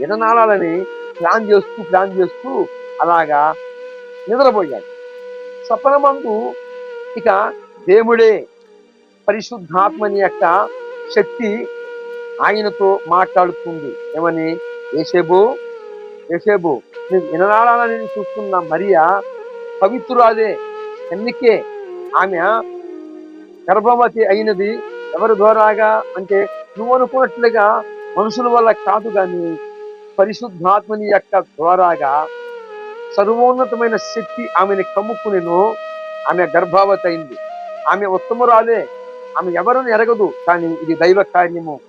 విననాలని plan చేస్తూ plan చేస్తూ అలాగా నిద్రపోయాడు. సపనమందు ఇక దేవుడే పరిశుద్ధాత్మని యొక్క శక్తి ఆయనతో మాట్లాడుతుంది. ఏమని? ఏసేబు ఏసేబు నేను విననాలని చూస్తున్న మరియా పవిత్రురాదే ఎన్నికే ఆమె గర్భవతి అయినది? ఎవరి ద్వారాగా? అంటే నువ్వు అనుకున్నట్లుగా మనుషుల వల్ల కాదు కానీ పరిశుద్ధాత్మని యొక్క ద్వారాగా సర్వోన్నతమైన శక్తి ఆమెను కమ్ముకునేను. ఆమె గర్భావతి అయింది. ఆమె ఉత్తమురాలే. ఆమె ఎవరిని ఎరగదు. కానీ ఇది దైవ కార్యము.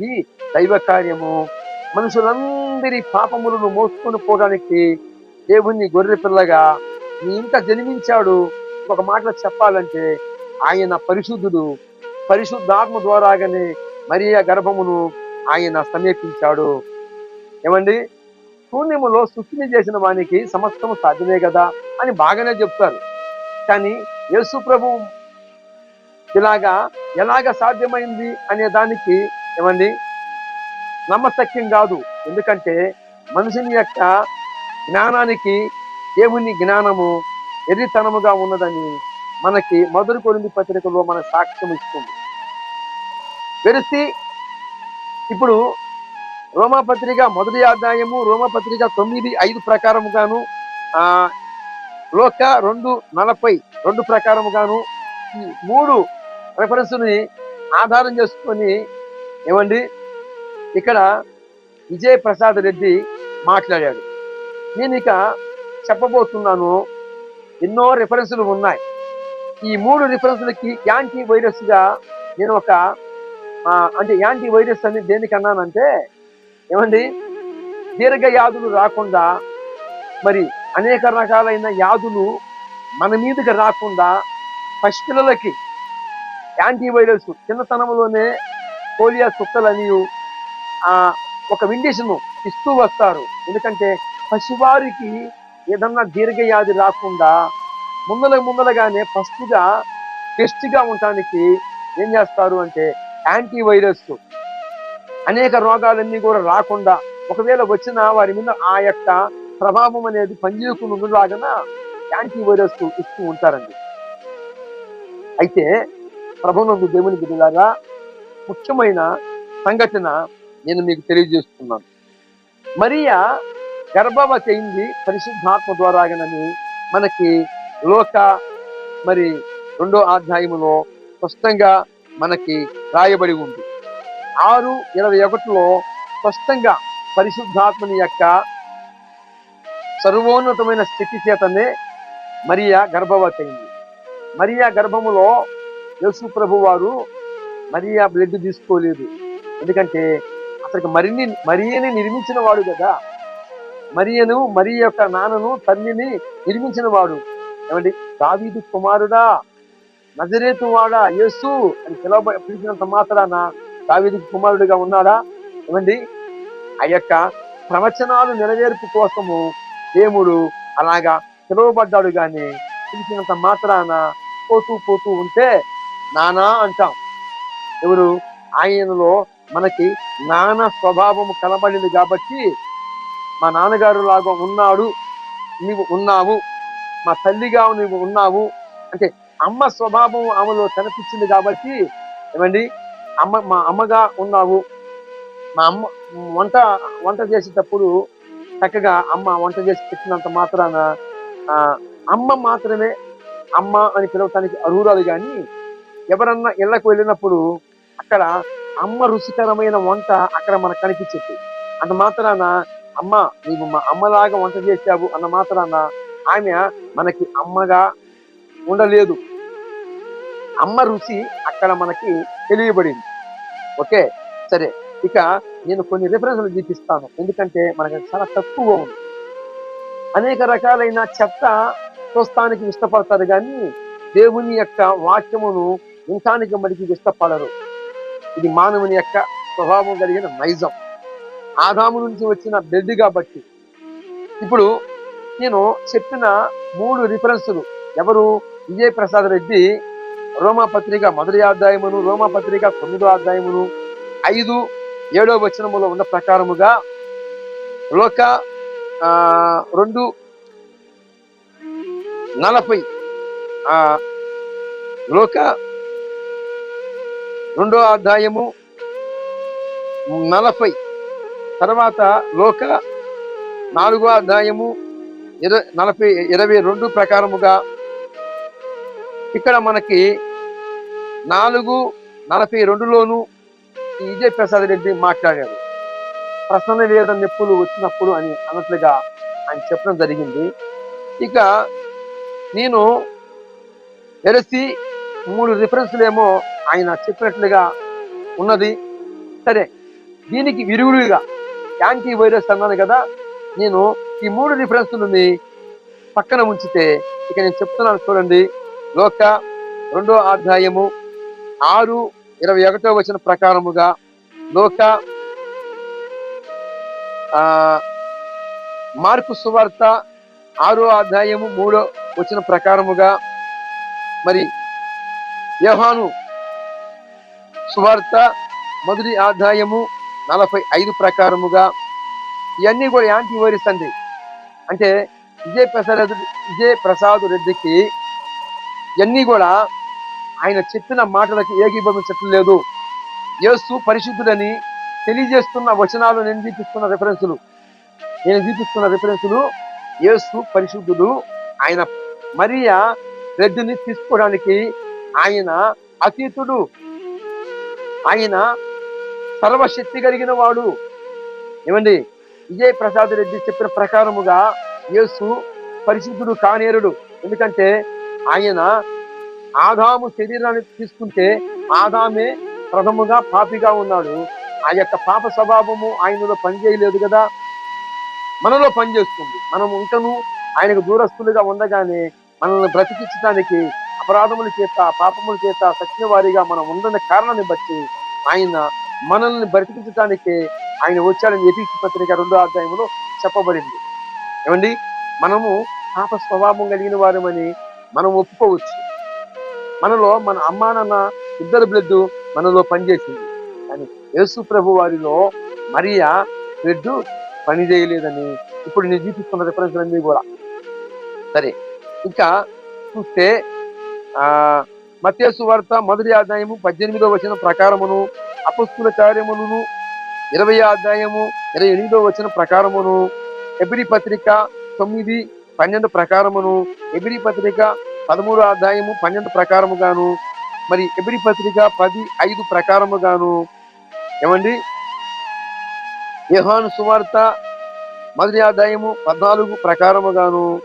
ఇది దైవ కార్యము. మనుషులందరి పాపములను మోసుకొని పోవడానికి దేవుణ్ణి గొర్రె పిల్లగా నీ ఇంత జన్మించాడు. ఒక మాటలో చెప్పాలంటే ఆయన పరిశుద్ధుడు. పరిశుద్ధాత్మ ద్వారాగానే మరియ గర్భమును ఆయన సమీపించాడు. ఏమండి? శూన్యములో సృష్టిని చేసిన వానికి సమస్తము సాధ్యమే కదా అని బాగానే చెప్తారు. కానీ యేసు ప్రభు ఇలాగా ఎలాగ సాధ్యమైంది అనే దానికి ఏమండి? నమ్మశక్యం కాదు. ఎందుకంటే మనిషిని యొక్క జ్ఞానానికి దేవుని జ్ఞానము ఎర్రితనముగా ఉన్నదని మనకి మొదటి కొరింది పత్రికలో మన సాక్ష్యం ఇస్తుంది. వెరిసి ఇప్పుడు రోమాపత్రిక మొదటి అధ్యాయము రోమాపత్రిక తొమ్మిది ఐదు ప్రకారముగాను ఆ లోక రెండు నలభై రెండు ప్రకారముగాను ఈ మూడు రెఫరెన్స్ని ఆధారం చేసుకొని ఏమండి? ఇక్కడ విజయ్ ప్రసాద్ రెడ్డి మాట్లాడాడు. నేను ఇక చెప్పబోతున్నాను ఎన్నో రిఫరెన్సులు ఉన్నాయి. ఈ మూడు రిఫరెన్సులకి యాంటీ వైరస్గా నేను ఒక అంటే యాంటీ వైరస్ అని దేనికి అన్నానంటే ఏమండి? దీర్ఘ వ్యాధులు రాకుండా మరి అనేక రకాలైన వ్యాధులు మన మీదకి రాకుండా పసిపిల్లలకి యాంటీవైరల్స్ చిన్నతనంలోనే పోలియా చుక్కలని ఆ ఒక విండిషన్ ఇస్తూ వస్తారు. ఎందుకంటే పసివారికి ఏదన్నా దీర్ఘ రాకుండా ముందల ముందలగానే ఫస్ట్గా టెస్ట్గా ఉండటానికి ఏం చేస్తారు అంటే యాంటీవైరస్ అనేక రోగాలన్నీ కూడా రాకుండా ఒకవేళ వచ్చినా వారి మీద ఆ యొక్క ప్రభావం అనేది పనిచేయకుండా ఉండలాగన యాంటీవైరస్ ఇస్తూ ఉంటారండి. అయితే ప్రభునందు దేవుని బిడ్డలాగా ముఖ్యమైన సంఘటన నేను మీకు తెలియజేస్తున్నాను. మరియా గర్భవతి అయింది పరిశుద్ధాత్మ ద్వారాగనని మనకి లోక మరి రెండో అధ్యాయములో స్పష్టంగా మనకి రాయబడి ఉంది. ఆరు ఇరవై ఒకటిలో స్పష్టంగా పరిశుద్ధాత్మని యొక్క సర్వోన్నతమైన స్థితి చేతనే మరియా గర్భవతి మరియా గర్భములో యేసు ప్రభు వారు మరియా బ్లడ్ తీసుకోలేదు. ఎందుకంటే అతనికి మరిన్ని మరియని నిర్మించిన వాడు కదా. మరియను మరి యొక్క నాన్నను తల్లిని నిర్మించిన వాడు. ఏమండి? దావీదు కుమారుడా నజరేతు వాడా యేసు అని పిలవ పిలిచినంత మాత్రాన దావీదు కుమారుడిగా ఉన్నాడా? ఏమండి? ఆ యొక్క ప్రవచనాలు నెరవేర్పు కోసము దేవుడు అలాగా పిలువబడ్డాడు కానీ పిలిచినంత మాత్రాన పోతూ పోతూ ఉంటే నానా అంటాం. ఎవరు? ఆయనలో మనకి నానా స్వభావం కనబడింది కాబట్టి మా నాన్నగారు లాగా ఉన్నాడు నీవు ఉన్నావు మా తల్లిగా నువ్వు ఉన్నావు అంటే అమ్మ స్వభావం ఆమెలో కనిపించింది కాబట్టి ఏమండి? అమ్మ మా అమ్మగా ఉన్నావు. మా అమ్మ వంట వంట చేసేటప్పుడు చక్కగా అమ్మ వంట చేసి పెట్టినంత మాత్రాన అమ్మ మాత్రమే అమ్మ అని పిలవటానికి అర్హురాలు కానీ ఎవరన్నా ఇళ్ళకు వెళ్ళినప్పుడు అక్కడ అమ్మ రుచికరమైన వంట అక్కడ మనకు కనిపించింది. అంత మాత్రాన అమ్మ నీవు మా అమ్మలాగా వంట చేశావు అన్న మాత్రాన ఆమె మనకి అమ్మగా ఉండలేదు. అమ్మ రుచి అక్కడ మనకి తెలియబడింది. ఓకే? సరే. ఇక నేను కొన్ని రిఫరెన్స్లు చూపిస్తాను. ఎందుకంటే మనకు చాలా తక్కువ ఉంది. అనేక రకాలైన చెత్త చూస్తానికి ఇష్టపడతారు కానీ దేవుని యొక్క వాక్యమును వినటానికి మడికి ఇష్టపడరు. ఇది మానవుని యొక్క స్వభావం కలిగిన నైజం. ఆదాము నుంచి వచ్చిన బెడ్ కాబట్టి. ఇప్పుడు నేను చెప్పిన మూడు రిఫరెన్సులు ఎవరు? విజయ్ ప్రసాద్ రెడ్డి రోమా పత్రిక మొదటి అధ్యాయమును రోమా పత్రిక తొమ్మిదో అధ్యాయమును ఐదు ఏడో వచనములో ఉన్న ప్రకారముగా లోక రెండు నలభై లోక రెండో అధ్యాయము నలభై తర్వాత లోక నాలుగో అధ్యాయము ఇరవై నలభై ఇరవై రెండు ప్రకారముగా ఇక్కడ మనకి నాలుగు నలభై రెండులోను విజయ్ ప్రసాద్ రెడ్డి మాట్లాడాడు ప్రసన్న వేద నొప్పులు వచ్చినప్పుడు అని అన్నట్లుగా ఆయన చెప్పడం జరిగింది. ఇక నేను తెలిసి మూడు రిఫరెన్స్లు ఏమో ఆయన చెప్పినట్లుగా ఉన్నది. సరే దీనికి విరుగుడుగా యాంటీ వైరస్ అన్నాను కదా నేను ఈ మూడు రిఫరెన్స్లని పక్కన ఉంచితే ఇక నేను చెప్తున్నాను చూడండి. లోక రెండో అధ్యాయము ఆరు ఇరవై ఒకటో వచ్చిన ప్రకారముగా లోక ఆ సువార్త ఆరో అధ్యాయము మూడో వచ్చిన ప్రకారముగా మరి యహాను సువార్త మొదటి అధ్యాయము నలభై ఐదు ప్రకారముగా ఇవన్నీ కూడా యాంటీ వైరస్ అండి. అంటే విజయ్ ప్రసాద్ రెడ్డి విజయ్ ప్రసాద్ రెడ్డికి ఇవన్నీ కూడా ఆయన చెప్పిన మాటలకి ఏకీభవించటం లేదు యేసు పరిశుద్ధుడని తెలియజేస్తున్న వచనాలు నేను చూపిస్తున్న రిఫరెన్సులు నేను చూపిస్తున్న రిఫరెన్సులు యేసు పరిశుద్ధుడు ఆయన మరియా రెడ్డిని తీసుకోవడానికి ఆయన అతీతుడు. ఆయన సర్వశక్తి కలిగిన వాడు. ఏమండి? విజయ్ ప్రసాద్ రెడ్డి చెప్పిన ప్రకారముగా యేసు పరిశుద్ధుడు కానేరుడు. ఎందుకంటే ఆయన ఆదాము శరీరాన్ని తీసుకుంటే ఆదామే ప్రథముగా పాపిగా ఉన్నాడు. ఆ యొక్క పాప స్వభావము ఆయనలో పనిచేయలేదు కదా. మనలో పనిచేస్తుంది. మనం ఇంకను ఆయనకు దూరస్తులుగా ఉండగానే మనల్ని బ్రతికించడానికి అపరాధముల చేత పాపముల చేత సత్య వారిగా మనం ఉండని కారణాన్ని బట్టి ఆయన మనల్ని బ్రతికించడానికి ఆయన వచ్చాడని ఎపిసి పత్రిక రెండో అధ్యాయంలో చెప్పబడింది. ఏమండి? మనము పాప స్వభావం కలిగిన వారమని మనం ఒప్పుకోవచ్చు. మనలో మన అమ్మా నాన్న ఇద్దరు బ్లడ్ మనలో పనిచేసింది. కానీ యేసు ప్రభు వారిలో మరియా బ్లడ్ పని చేయలేదని ఇప్పుడు నేను చూపిస్తున్న రిఫరెన్స్ అన్నీ కూడా. సరే ఇంకా చూస్తే ఆ మత్స్సు వార్త మొదటి అధ్యాయము పద్దెనిమిదో వచ్చిన ప్రకారమును అపస్తుల కార్యములను ఇరవై అధ్యాయము ఇరవై ఎనిమిదో వచ్చిన ప్రకారమును ఎబ్రి పత్రిక తొమ్మిది పన్నెండు ప్రకారమును ఎబిరి పత్రిక పదమూడు ఆదాయము పన్నెండు ప్రకారముగాను మరి ఎబిరి పత్రిక పది ఐదు ప్రకారముగాను. ఏమండి? యహాను సువార్త మొదటి ఆదాయము పద్నాలుగు ప్రకారముగాను.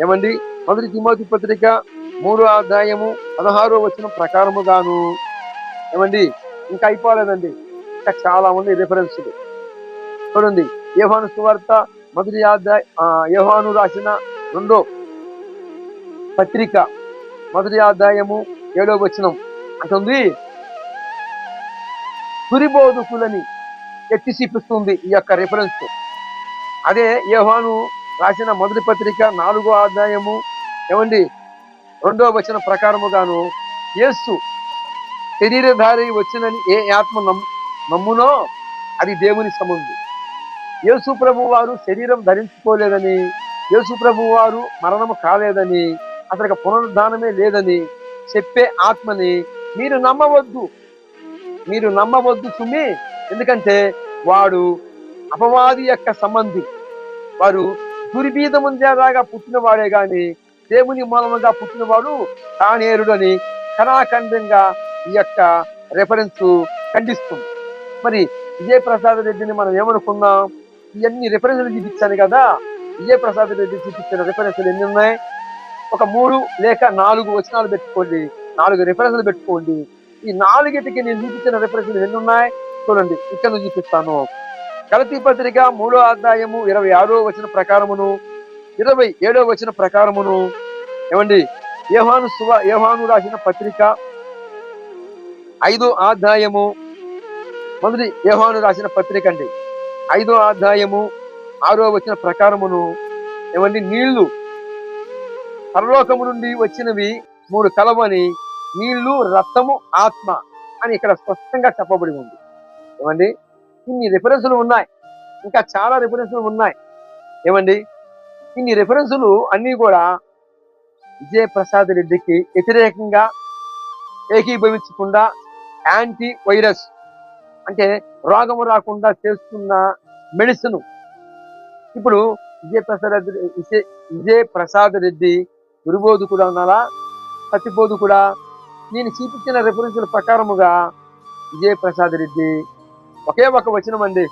ఏమండి? మొదటి తిమోతి పత్రిక మూడో అధ్యాయము పదహారో వచ్చిన ప్రకారముగాను. ఏమండి? ఇంకా అయిపోలేదండి. ఇంకా చాలా ఉంది రిఫరెన్స్లు చూడండి. యోహాను సువార్త మొదటి అధ్యాయ ఆ, యోహాను రాసిన రెండో పత్రిక మొదటి అధ్యాయము ఏడో వచనం అంటుంది దురిబోధకులని ఎత్తి చూపిస్తుంది ఈ యొక్క రిఫరెన్స్ అదే యోహాను రాసిన మొదటి పత్రిక నాలుగో అధ్యాయము ఏమండి రెండో వచన ప్రకారముగాను యేసు శరీరధారి వచ్చినని ఏ ఆత్మ నమ్ నమ్మునో అది దేవుని సముంది యేసు ప్రభు వారు శరీరం ధరించుకోలేదని యేసు ప్రభు వారు మరణము కాలేదని అతనికి పునరుద్ధానమే లేదని చెప్పే ఆత్మని మీరు నమ్మవద్దు. మీరు నమ్మవద్దు సుమి. ఎందుకంటే వాడు అపవాది యొక్క సంబంధి. వారు దుర్బీదముందేలాగా పుట్టినవాడే గాని దేవుని మూలముగా పుట్టినవాడు కానేరుడని కణాఖండంగా ఈ యొక్క రెఫరెన్స్ ఖండిస్తుంది. మరి విజయప్రసాద్ రెడ్డిని మనం ఏమనుకున్నాం? ఇవన్నీ రిఫరెన్స్లు చూపించాను కదా. విజయప్రసాద్ రెడ్డి చూపించిన రిఫరెన్స్లు ఎన్ని ఉన్నాయి? ఒక మూడు లేక నాలుగు వచనాలు పెట్టుకోండి. నాలుగు రిఫరెన్స్లు పెట్టుకోండి. ఈ నాలుగిటికి నేను చూపించిన రిఫరెన్స్లు ఎన్ని ఉన్నాయి? చూడండి ఇక్కడ నుంచి చూపిస్తాను. కలతీ పత్రిక మూడో అధ్యాయము ఇరవై ఆరో వచ్చిన ప్రకారమును ఇరవై ఏడో వచ్చిన ప్రకారమును ఏమండి? యోహాను సువ యోహాను రాసిన పత్రిక ఐదో అధ్యాయము మొదటి యోహాను రాసిన పత్రిక అండి. ఐదో అధ్యాయము ఆరో వచ్చిన ప్రకారమును ఏమండి? నీళ్ళు పరలోకము నుండి వచ్చినవి మూడు కలవని నీళ్ళు రక్తము ఆత్మ అని ఇక్కడ స్పష్టంగా చెప్పబడి ఉంది. ఏమండి? ఇన్ని రిఫరెన్సులు ఉన్నాయి. ఇంకా చాలా రిఫరెన్సులు ఉన్నాయి. ఏమండి? ఇన్ని రిఫరెన్సులు అన్నీ కూడా విజయప్రసాద్ రెడ్డికి వ్యతిరేకంగా ఏకీభవించకుండా యాంటీ వైరస్ అంటే రోగము రాకుండా చేస్తున్న మెడిసిన్. ఇప్పుడు విజయప్రసాద్ రెడ్డి విజయ ప్రసాద్ రెడ్డి గురుబోధకుడు అన్నారా కూడా. నేను చూపించిన రెఫరెన్సుల ప్రకారముగా విజయప్రసాద్ రెడ్డి ఒకే ఒక వచనం అండి.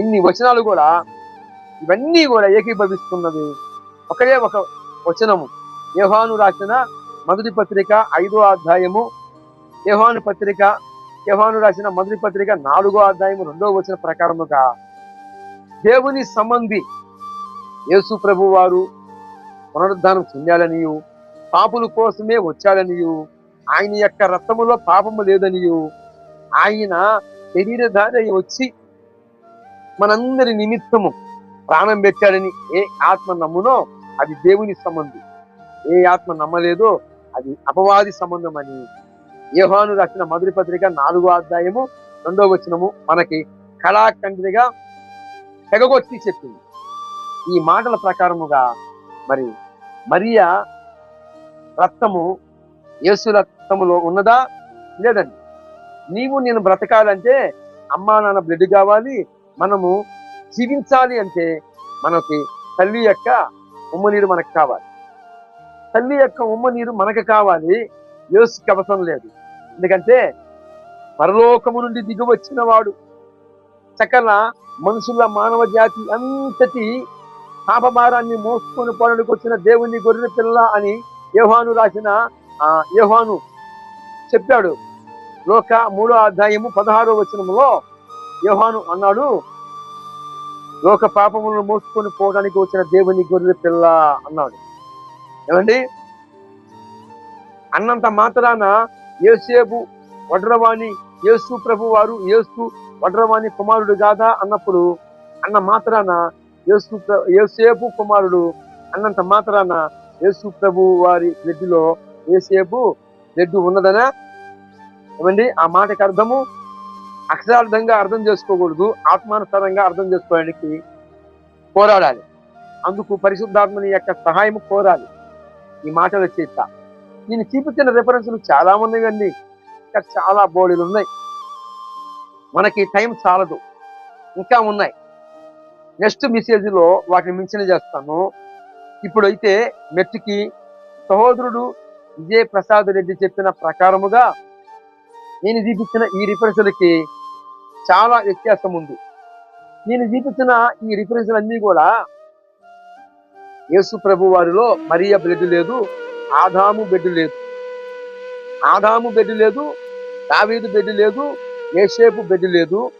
ఇన్ని వచనాలు కూడా ఇవన్నీ కూడా ఏకీభవిస్తున్నది. ఒకే ఒక వచనము. యోహాను రాసిన మొదటి పత్రిక ఐదో అధ్యాయము. యోహాను పత్రిక యోహాను రాసిన మొదటి పత్రిక నాలుగో అధ్యాయం రెండో వచ్చిన ప్రకారముగా దేవుని సంబంధి యేసు ప్రభు వారు పునరుద్ధానం చెందాలనియు పాపుల కోసమే వచ్చాడనియు ఆయన యొక్క రక్తములో పాపము లేదనియు ఆయన శరీరధారి అయి వచ్చి మనందరి నిమిత్తము ప్రాణం పెట్టాడని ఏ ఆత్మ నమ్మునో అది దేవుని సంబంధి. ఏ ఆత్మ నమ్మలేదో అది అపవాది సంబంధం అని యోహాను రాసిన మధురి పత్రిక నాలుగో అధ్యాయము రెండో వచనము మనకి కళాఖండిగా తెగగొట్టి చెప్పింది. ఈ మాటల ప్రకారముగా మరి మరియా రక్తము యేసు రక్తములో ఉన్నదా? లేదండి. నీవు నేను బ్రతకాలంటే అమ్మా నాన్న బ్లడ్ కావాలి మనము జీవించాలి అంటే మనకి తల్లి యొక్క ఉమ్మనీరు మనకు కావాలి. తల్లి యొక్క ఉమ్మనీరు మనకు కావాలి యేసుకి అవసరం లేదు. ఎందుకంటే పరలోకము నుండి దిగువచ్చిన వాడు. సకల మనుషుల మానవ జాతి అంతటి పాపభారాన్ని మోసుకొని పనులకు వచ్చిన దేవుని గొర్రె పిల్ల అని యోహాను రాసిన ఆ యోహాను చెప్పాడు. లోక మూడో అధ్యాయము పదహారో వచనములో యోహాను అన్నాడు లోక పాపములను మోసుకొని పోవడానికి వచ్చిన దేవుని గొర్రె పిల్ల అన్నాడు. ఏమండి? అన్నంత మాత్రాన ఏసేపు వడ్రవాణి యేసు ప్రభు వారు యేసు వడ్రవాణి కుమారుడు కాదా అన్నప్పుడు అన్న మాత్రాన యేసు ఏసేపు కుమారుడు అన్నంత మాత్రాన యేసు ప్రభు వారి బ్లడ్లో ఏసేపు బ్లడ్ ఉన్నదనా? ఏమండి? ఆ మాటకి అర్థము? అక్షరార్థంగా అర్థం చేసుకోకూడదు ఆత్మానుసారంగా అర్థం చేసుకోవడానికి పోరాడాలి. అందుకు పరిశుద్ధాత్మని యొక్క సహాయం కోరాలి. ఈ మాటల చేత. నేను చూపించిన రిఫరెన్స్లు చాలా ఉన్నాయండి ఇంకా చాలా బోడీలు ఉన్నాయి. మనకి టైం చాలదు. ఇంకా ఉన్నాయి. నెక్స్ట్ మెసేజ్లో వాటిని మించిన చేస్తాను. ఇప్పుడైతే మెట్టుకి సహోదరుడు విజయ ప్రసాద్ రెడ్డి చెప్పిన ప్రకారముగా నేను చూపించిన ఈ రిఫరెన్స్లకి చాలా వ్యత్యాసం ఉంది. నేను చూపించిన ఈ రిఫరెన్స్లన్నీ కూడా యేసు ప్రభు వారిలో మరియ బ్లడ్ లేదు. ఆదాము బెడ్ లేదు. ఆదాము బెడ్ లేదు దావీదు బెడ్ లేదు ఏసేపు బెడ్ లేదు.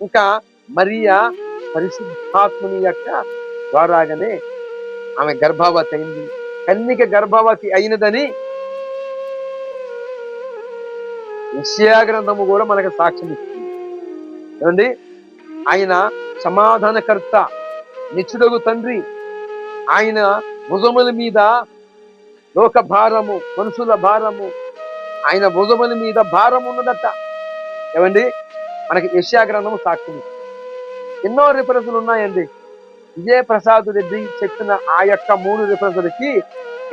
ఇంకా మరియా పరిశుద్ధాత్మని యొక్క ద్వారాగానే ఆమె గర్భావతి అయింది. కన్నిక గర్భావతి అయినదని విషయా గ్రంథము కూడా మనకు సాక్ష్యం ఇస్తుంది. ఏమండి? ఆయన సమాధానకర్త నిచ్చుడగు తండ్రి. ఆయన భుజముల మీద లోక భారము మనుషుల భారము ఆయన భుజముల మీద భారం ఉన్నదట. ఏమండి? మనకి యెషయా సాక్షి ఎన్నో రిఫరెన్సులు ఉన్నాయండి. విజయ ప్రసాద్ రెడ్డి చెప్పిన ఆ యొక్క మూడు రిఫరెన్సులకి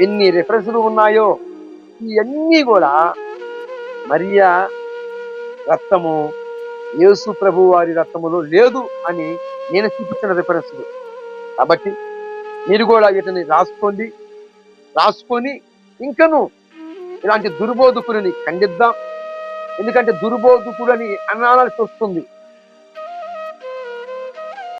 ఎన్ని రిఫరెన్సులు ఉన్నాయో ఇవన్నీ కూడా మరియా రక్తము యేసు ప్రభు వారి రక్తములో లేదు అని నేను చూపించిన రిఫరెన్సులు కాబట్టి మీరు కూడా వీటిని రాసుకోండి. రాసుకొని ఇంకను ఇలాంటి దుర్బోధకుడిని ఖండిద్దాం. ఎందుకంటే దుర్బోధకుడని అనాల్సి వస్తుంది